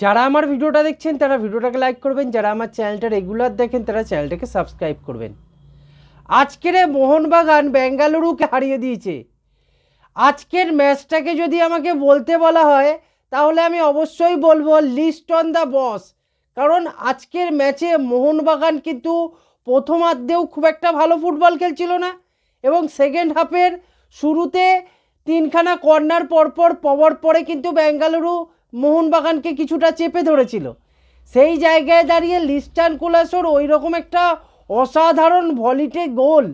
যারা আমার ভিডিওটা দেখছেন, তারা ভিডিওটাকে লাইক করবেন। যারা আমার চ্যানেলটা রেগুলার দেখেন, তারা চ্যানেলটাকে সাবস্ক্রাইব করবেন। আজকের মোহনবাগান বেঙ্গালুরুকে হারিয়ে দিয়েছে। আজকের ম্যাচটাকে যদি আমাকে বলতে বলা হয়, তাহলে আমি অবশ্যই বলব লিস্ট অন দ্য বস কারণ আজকের ম্যাচে মোহনবাগান কিন্তু প্রথমার্ধেও খুব একটা ভালো ফুটবল খেলছিল না এবং সেকেন্ড হাফের শুরুতে তিনখানা কর্নার পরপর পাওয়ার পরে কিন্তু বেঙ্গালুরু মোহনবাগানকে কিছুটা চেপে ধরেছিল। সেই জায়গায় দাঁড়িয়ে লিস্টান কোলাসোর ওই রকম একটা অসাধারণ ভলিটে গোল।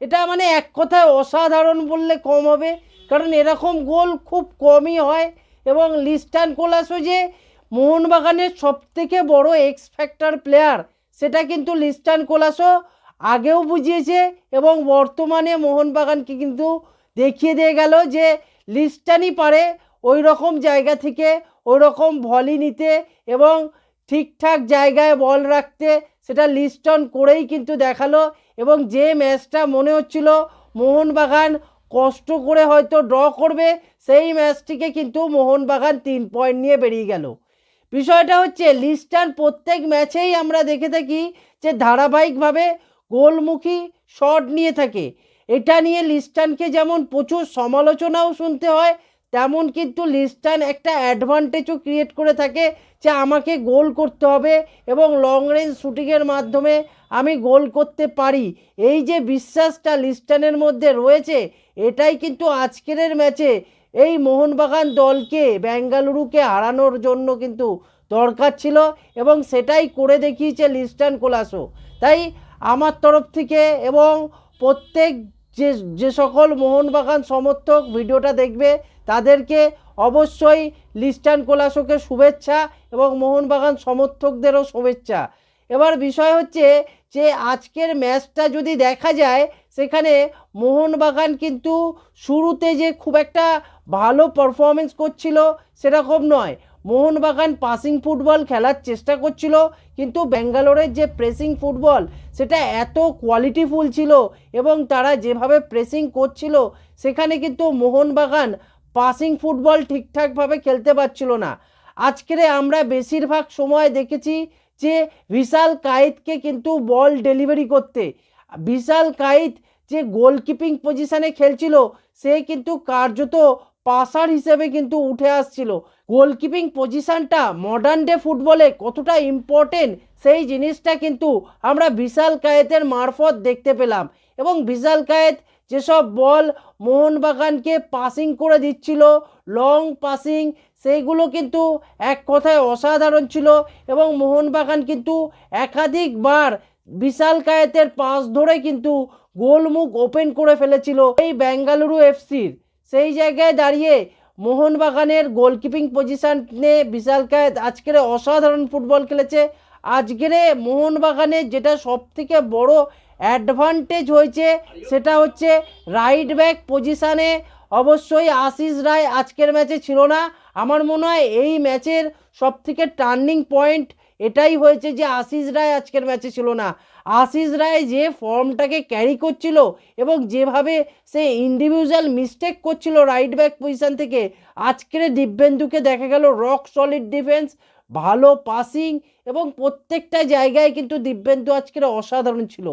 এটা মানে এক কথায় অসাধারণ বললে কম হবে, কারণ এরকম গোল খুব কমই হয় এবং লিস্টান কোলাসো যে মোহনবাগানের সবথেকে বড় এক্স ফ্যাক্টর প্লেয়ার সেটা কিন্তু লিস্টান কোলাসো আগেও বুঝিয়েছে এবং বর্তমানে মোহনবাগানকে কিন্তু দেখিয়ে দিয়ে গেল যে লিস্টানই পারে ওই রকম জায়গা থেকে ওই রকম ভলি নিতে এবং ঠিকঠাক জায়গায় বল রাখতে সেটা লিস্টন করেই কিন্তু দেখাল এবং যে ম্যাচটা মনে হচ্ছিল মোহনবাগান কষ্ট করে হয়তো ড্র করবে, সেই ম্যাচটিকে কিন্তু মোহনবাগান তিন পয়েন্ট নিয়ে বেরিয়ে গেল। বিষয়টা হচ্ছে লিস্টান প্রত্যেক ম্যাচেই আমরা দেখে থাকি যে ধারাবাহিকভাবে গোলমুখী শট নিয়ে থাকে। এটা নিয়ে লিস্টানকে যেমন প্রচুর সমালোচনাও শুনতে হয় তেমন কিন্তু লিস্টান একটা অ্যাডভান্টেজও ক্রিয়েট করে থাকে যে আমাকে গোল করতে হবে এবং লং রেঞ্জ শুটিংয়ের মাধ্যমে আমি গোল করতে পারি। এই যে বিশ্বাসটা লিস্টানের মধ্যে রয়েছে, এটাই কিন্তু আজকের ম্যাচে এই মোহনবাগান দলকে বেঙ্গালুরুকে হারানোর জন্য কিন্তু দরকার ছিল এবং সেটাই করে দেখিয়েছে লিস্টান কোলাসো। তাই আমার তরফ থেকে এবং প্রত্যেক যে যে সকল মোহনবাগান সমর্থক ভিডিওটা দেখবে, তাদেরকে অবশ্যই লিস্টান কোলাসোকে শুভেচ্ছা এবং মোহনবাগান সমর্থকদেরও শুভেচ্ছা। এবার বিষয় হচ্ছে যে, আজকের ম্যাচটা যদি দেখা যায়, সেখানে মোহনবাগান কিন্তু শুরুতে যে খুব একটা ভালো পারফরমেন্স করছিল, সেরকম নয়। মোহনবাগান পাসিং ফুটবল খেলার চেষ্টা করছিল, কিন্তু ব্যাঙ্গালোরের যে প্রেসিং ফুটবল সেটা এত কোয়ালিটিফুল ছিল এবং তারা যেভাবে প্রেসিং করছিল, সেখানে কিন্তু মোহনবাগান পাসিং ফুটবল ঠিকঠাকভাবে খেলতে পারছিল না। আজকের আমরা বেশিরভাগ সময় দেখেছি যে বিশাল কায়েতকে কিন্তু বল ডেলিভারি করতে। বিশাল কায়েত যে গোলকিপিং পজিশানে খেলছিল, সে কিন্তু কার্যত পাসার হিসেবে কিন্তু উঠে আসছিল। গোলকিপিং পজিশানটা মডার্ন ডে ফুটবলে কতটা ইম্পর্টেন্ট সেই জিনিসটা কিন্তু আমরা বিশাল কায়েতের মারফত দেখতে পেলাম। এবং বিশাল কায়েত যেসব বল মোহনবাগানকে পাসিং করে দিচ্ছিল লং পাসিং সেইগুলো কিন্তু এক কথায় অসাধারণ ছিল এবং মোহনবাগান কিন্তু একাধিকবার বিশাল কায়েতের পাস ধরে কিন্তু গোলমুখ ওপেন করে ফেলেছিল এই বেঙ্গালুরু এফসির। সেই জায়গায় দাঁড়িয়ে মোহনবাগানের গোলকিপিং পজিশানে বিশাল কায়েত আজকের অসাধারণ ফুটবল খেলেছে। আজকের মোহনবাগানের যেটা সব থেকে বড় অ্যাডভান্টেজ হয়েছে, সেটা হচ্ছে রাইট ব্যাক পজিশানে অবশ্যই আশিস রায় আজকের ম্যাচে ছিল না। আমার মনে হয় এই ম্যাচের সব থেকে টার্নিং পয়েন্ট এটাই হয়েছে যে আশিস রায় আজকের ম্যাচে ছিল না। আশিস রায় যে ফর্মটাকে ক্যারি করছিল এবং যেভাবে সে ইন্ডিভিজুয়াল মিস্টেক করছিল রাইট ব্যাক পজিশান থেকে, আজকের দিব্যেন্দুকে দেখা গেল রক সলিড ডিফেন্স ভালো পাসিং এবং প্রত্যেকটা জায়গায় কিন্তু দিব্যেন্দু আজকের অসাধারণ ছিল।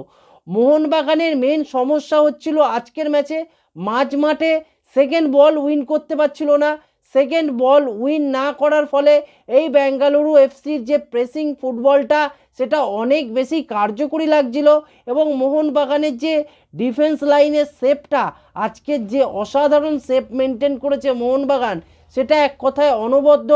মোহনবাগানের মেন সমস্যা হচ্ছিল আজকের ম্যাচে মাঝ মাঠে সেকেন্ড বল উইন করতে পারছিল না। সেকেন্ড বল উইন না করার ফলে এই বেঙ্গালুরু এফসির যে প্রেসিং ফুটবলটা, সেটা অনেক বেশি কার্যকরী লাগছিল এবং মোহনবাগানের যে ডিফেন্স লাইনের শেপটা আজকের যে অসাধারণ শেপ মেনটেন করেছে মোহনবাগান, সেটা এক কথায় অনবদ্য।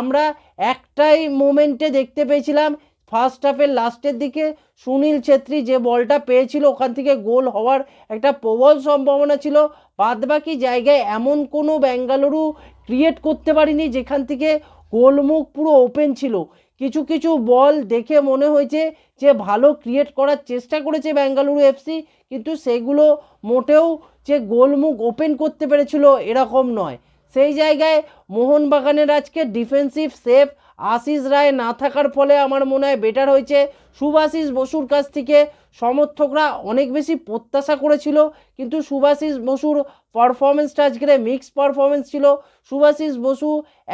আমরা একটাই মোমেন্টে দেখতে পেয়েছিলাম ফার্স্ট হাফের লাস্টের দিকে সুনীল ছেত্রী যে বলটা পেয়েছিল, ওখান থেকে গোল হওয়ার একটা প্রবল সম্ভাবনা ছিল। বাদবাকি জায়গায় এমন কোনো বেঙ্গালুরু ক্রিয়েট করতে পারিনি, যেখান থেকে গোলমুখ পুরো ওপেন ছিল। কিছু কিছু বল দেখে মনে হয়েছে যে ভালো ক্রিয়েট করার চেষ্টা করেছে বেঙ্গালুরু এফসি কিন্তু সেগুলো মোটেও যে গোলমুখ ওপেন করতে পেরেছিল এরকম নয়। সেই জায়গায় মোহনবাগানের আজকে ডিফেন্সিভ সেফ আশিস রায় না থাকার ফলে আমার মনে হয় বেটার হয়েছে। সুভাষিস বসুর কাছ থেকে সমর্থকরা অনেক বেশি প্রত্যাশা করেছিল, কিন্তু সুভাষিস বসুর পারফরমেন্সটা আজকের মিক্স পারফরমেন্স ছিল। সুভাষিস বসু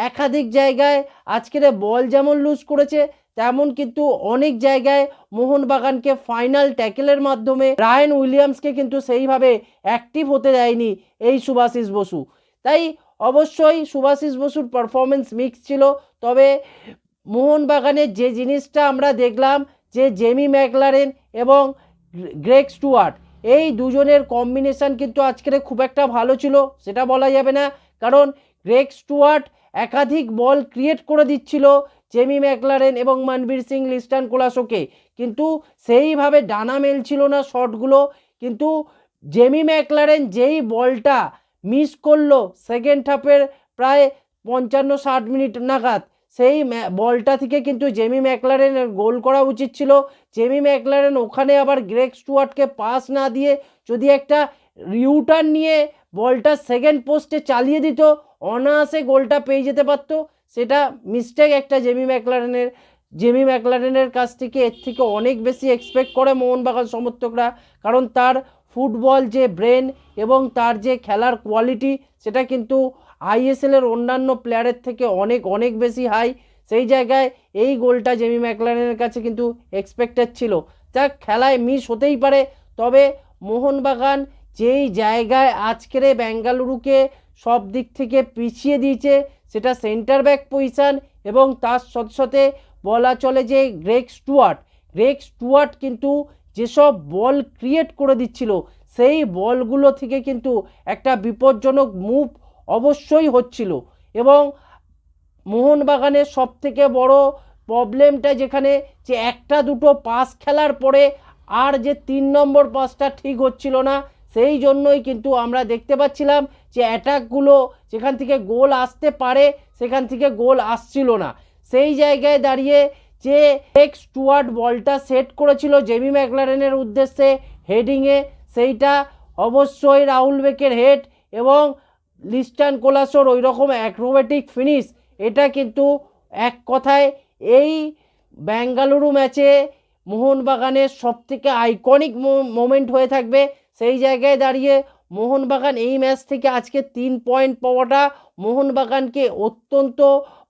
একাধিক জায়গায় আজকের বল যেমন লুজ করেছে, তেমন কিন্তু অনেক জায়গায় মোহনবাগানকে ফাইনাল ট্যাকেলের মাধ্যমে রায়ন উইলিয়ামসকে কিন্তু সেইভাবে অ্যাক্টিভ হতে দেয়নি এই সুভাষিস বসু। তাই অবশ্যই সুভাষিস বসুর পারফরমেন্স মিক্স ছিল। তবে মোহনবাগানের যে জিনিসটা আমরা দেখলাম, যে জেমি ম্যাকলারেন এবং গ্রেগ স্টুয়ার্ট, এই দুজনের কম্বিনেশন কিন্তু আজকের খুব একটা ভালো ছিল, সেটা বলা যাবে না। কারণ গ্রেগ স্টুয়ার্ট একাধিক বল ক্রিয়েট করে দিচ্ছিল জেমি ম্যাকলারেন এবং মানবীর সিং, লিস্টান কোলাসোকে। কিন্তু সেইভাবে ডানা মেলছিল না শটগুলো কিন্তু জেমি ম্যাকলারেন যেই বলটা মিস করল সেকেন্ড হাফের প্রায় পঞ্চান্ন ষাট মিনিট নাগাদ। সেই বলটা থেকে কিন্তু জেমি ম্যাকলারেনের গোল করা উচিত ছিল। জেমি ম্যাকলারেন ওখানে আবার গ্রেগ স্টুয়ার্টকে পাস না দিয়ে যদি একটা রিউটার্ন নিয়ে বলটা সেকেন্ড পোস্টে চালিয়ে দিত, অনায়াসে গোলটা পেয়ে যেতে পারতো। সেটা মিস্টেক একটা জেমি ম্যাকলারেনের জেমি ম্যাকলারেনের কাছ থেকে এর থেকে অনেক বেশি এক্সপেক্ট করে মোহনবাগান সমর্থকরা। কারণ তার ফুটবল যে ব্রেন এবং তার যে খেলার কোয়ালিটি, সেটা কিন্তু আইএসএলের অন্যান্য প্লেয়ারের থেকে অনেক অনেক বেশি হাই। সেই জায়গায় এই গোলটা জেমি ম্যাকলারেনের কাছে কিন্তু এক্সপেক্টেড ছিল। যা খেলায় মিস হতেই পারে, তবে মোহনবাগান যেই জায়গায় আজকের বেঙ্গালুরুকে সব দিক থেকে পিছিয়ে দিয়েছে, সেটা সেন্টার ব্যাক পজিশান এবং তার সাথে সাথে বলা চলে যে গ্রেগ স্টুয়ার্ট গ্রেগ স্টুয়ার্ট কিন্তু যেসব বল ক্রিয়েট করে দিচ্ছিল, সেই বলগুলো থেকে কিন্তু একটা বিপজ্জনক মুভ অবশ্যই হচ্ছিল। এবং মোহনবাগানের সব থেকে বড় প্রবলেমটা যেখানে যে একটা দুটো পাস খেলার পরে আর যে তিন নম্বর পাসটা ঠিক হচ্ছিল না, সেই জন্যই কিন্তু আমরা দেখতে পাচ্ছিলাম যে অ্যাটাকগুলো যেখান থেকে গোল আসতে পারে, সেখান থেকে গোল আসছিল না। সেই জায়গায় দাঁড়িয়ে যে এক্স স্টুয়ার্ট বলটা সেট করেছিল জেমি ম্যাকলারেনের উদ্দেশ্যে হেডিংয়ে সেইটা অবশ্যই রাহুল বেকের হেড এবং লিস্টান কোলাসোর ওই রকম অ্যাক্রোবেটিক ফিনিশ এটা কিন্তু এক কথায় এই বেঙ্গালুরু ম্যাচে মোহনবাগানের সবথেকে আইকনিক মোমেন্ট হয়ে থাকবে। সেই জায়গায় দাঁড়িয়ে মোহনবাগান এই ম্যাচ থেকে আজকে তিন পয়েন্ট পাওয়াটা মোহনবাগানকে অত্যন্ত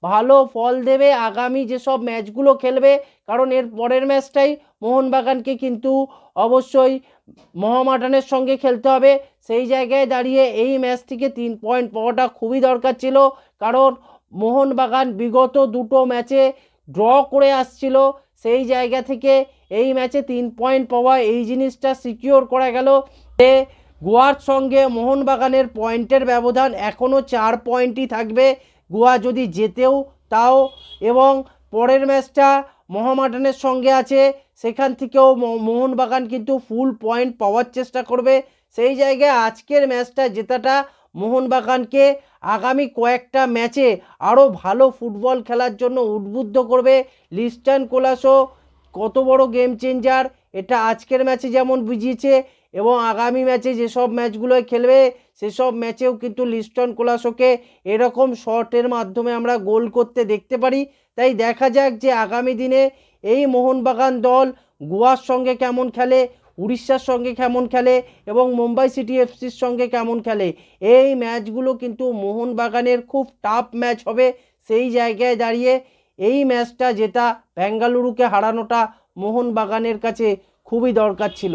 ভালো ফল দেবে, আগামী যেসব ম্যাচগুলো খেলবে, কারণ এর পরের ম্যাচটাই মোহনবাগানকে কিন্তু অবশ্যই মহামাডানের সঙ্গে খেলতে হবে। সেই জায়গায় দাঁড়িয়ে এই ম্যাচ থেকে তিন পয়েন্ট পাওয়াটা খুবই দরকার ছিল, কারণ মোহনবাগান বিগত দুটো ম্যাচে ড্র করে আসছিল। সেই জায়গা থেকে এই ম্যাচে তিন পয়েন্ট পাওয়া এই জিনিসটা সিকিওর করা গেল যে গোয়ার সঙ্গে মোহনবাগানের পয়েন্টের ব্যবধান এখনও চার পয়েন্টই থাকবে। গোয়া যদি জেতেও তাও এবং পরের ম্যাচটা মোহামেডানের সঙ্গে আছে, সেখান থেকেও মোহনবাগান কিন্তু ফুল পয়েন্ট পাওয়ার চেষ্টা করবে। সেই জায়গায় আজকের ম্যাচটা জেতাটা মোহনবাগানকে আগামী কয়েকটা ম্যাচে আরও ভালো ফুটবল খেলার জন্য উদ্বুদ্ধ করবে লিস্টান কোলাসো। কত বড় গেম চেঞ্জার এটা আজকের ম্যাচে যেমন বুঝিয়েছে এবং আগামী ম্যাচে যেসব ম্যাচগুলোয় খেলবে সেসব ম্যাচেও কিন্তু লিস্টন কোলাসোকে এরকম শটের মাধ্যমে আমরা গোল করতে দেখতে পারি। তাই দেখা যাক যে আগামী দিনে এই মোহনবাগান দল গোয়ার সঙ্গে কেমন খেলে, উড়িষ্যার সঙ্গে কেমন খেলে এবং মুম্বাই সিটি এফসির সঙ্গে কেমন খেলে। এই ম্যাচগুলো কিন্তু মোহনবাগানের খুব টাফ ম্যাচ হবে সেই জায়গায় দাঁড়িয়ে। এই ম্যাচটা জেতা বেঙ্গালুরুকে হারানোটা মোহনবাগানের কাছে খুবই দরকার ছিল।